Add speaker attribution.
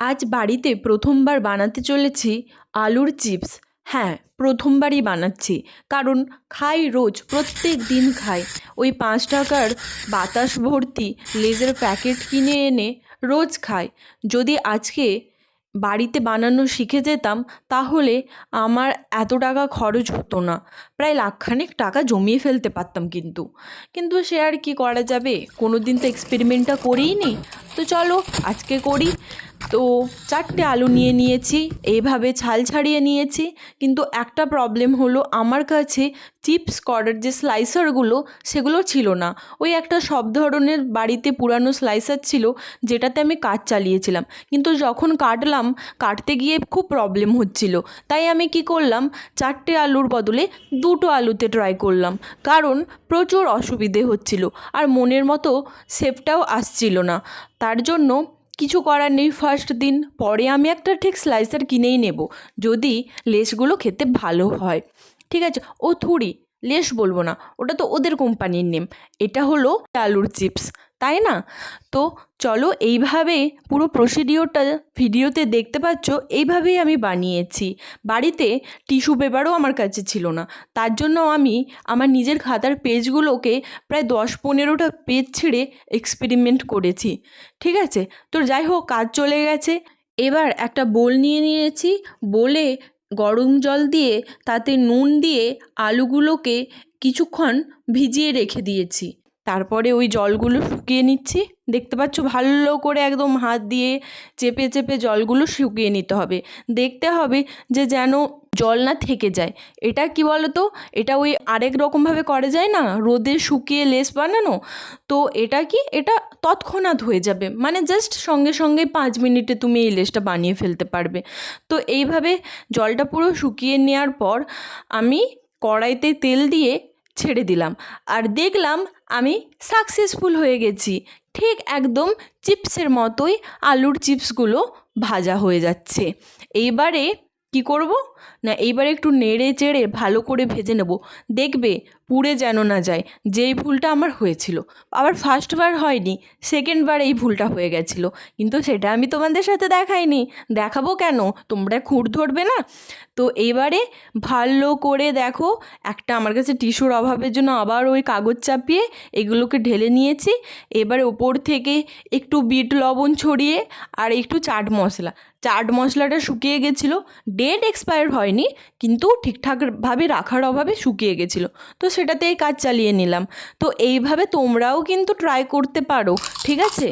Speaker 1: আজ বাড়িতে প্রথমবার বানাতে চলেছি আলুর চিপস। হ্যাঁ প্রথমবারই বানাচ্ছি, কারণ খাই রোজ, প্রত্যেক দিন খাই। ওই পাঁচ টাকার বাতাস ভর্তি লেজের প্যাকেট কিনে এনে রোজ খাই। যদি আজকে বাড়িতে বানানো শিখে যেতাম, তাহলে আমার এত টাকা খরচ হতো না। প্রায় লাখখানেক টাকা জমিয়ে ফেলতে পারতাম কিন্তু। কিন্তু সে আর কি করা যাবে? কোনো দিন তো এক্সপেরিমেন্টটা করিই নি তো চলো আজকে করি তো চারটে আলু নিয়ে নিয়েছি, এইভাবে ছাল ছাড়িয়ে নিয়েছি। কিন্তু একটা প্রবলেম হলো, আমার কাছে চিপস করার যে স্লাইসারগুলো সেগুলো ছিল না। ওই একটা সব ধরনের বাড়িতে পুরানো স্লাইসার ছিল, যেটাতে আমি কাজ চালিয়েছিলাম। কিন্তু যখন কাটলাম, কাটতে গিয়ে খুব প্রবলেম হচ্ছিল। তাই আমি কি করলাম, চারটে আলুর বদলে দুটো আলুতে ট্রাই করলাম। কারণ প্রচুর অসুবিধে হচ্ছিল, আর মনের মতো শেপটাও আসছিল না। তার জন্য কিছু করার নেই ফার্স্ট দিন, পরে আমি একটা ঠিক স্লাইসার কিনেই নেব, যদি লেসগুলো খেতে ভালো হয়। ঠিক আছে? ও থুড়ি লেস বলব না, ওটা তো ওদের কোম্পানির নেম এটা হলো আলুর চিপস তাই না? তো চলো এইভাবে পুরো প্রসিডিওরটা ভিডিওতে দেখতে পাচ্ছ, এইভাবেই আমি বানিয়েছি। বাড়িতে টিস্যু পেপারও আমার কাছে ছিল না। তার জন্য আমি আমার নিজের খাতার পেজগুলোকে প্রায় দশ পনেরোটা পেজ ছিঁড়ে এক্সপেরিমেন্ট করেছি। ঠিক আছে? তো যাই হোক, কাজ চলে গেছে। এবার একটা বোল নিয়ে নিয়েছি। বলে গরম জল দিয়ে তাতে নুন দিয়ে আলুগুলোকে কিছুক্ষণ ভিজিয়ে রেখে দিয়েছি। তারপরে ওই জলগুলো শুকিয়ে নিচ্ছি। দেখতে পাচ্ছ, ভালো করে একদম হাত দিয়ে চেপে চেপে জলগুলো শুকিয়ে নিতে হবে। দেখতে হবে যে যেন জল না থেকে যায়। এটা কি বলো তো এটা ওই আরেক রকমভাবে করা যায় না? রোদে শুকিয়ে লেস বানানো? তো এটা কি? এটা তৎক্ষণাৎ হয়ে যাবে। মানে জাস্ট সঙ্গে সঙ্গে পাঁচ মিনিটে তুমি এই লেসটা বানিয়ে ফেলতে পারবে। তো এইভাবে জলটা পুরো শুকিয়ে নেওয়ার পর আমি কড়াইতে তেল দিয়ে ছেড়ে দিলাম। আর দেখলাম আমি সাকসেসফুল হয়ে গেছি। ঠিক একদম চিপসের মতোই আলুর চিপসগুলো ভাজা হয়ে যাচ্ছে। এইবারে কি করব? না, এইবারে একটু নেড়ে চেড়ে ভালো করে ভেজে নেব। দেখবে পুড়ে যেন না যায়, যেই ভুলটা আমার হয়েছিল। আবার ফার্স্টবার হয়নি সেকেন্ডবার এই ভুলটা হয়ে গেছিল। কিন্তু সেটা আমি তোমাদের সাথে দেখাইনি। দেখাবো কেন? তোমরা খুঁট ধরবে না? তো এবারে ভালো করে দেখো, একটা আমার কাছে টিস্যুর অভাবের জন্য আবার ওই কাগজ চাপিয়ে এগুলোকে ঢেলে নিয়েছি। এবারে ওপর থেকে একটু বিট লবণ ছড়িয়ে আর একটু চাট মশলা। চাট মশলাটা শুকিয়ে গেছিল। ডেট এক্সপায়ার হয়নি, কিন্তু ঠিকঠাকভাবে রাখার অভাবে শুকিয়ে গেছিল। তো সেটাতেই কাজ চালিয়ে নিলাম। তো এইভাবে তোমরাও কিন্তু ট্রাই করতে পারো ঠিক আছে?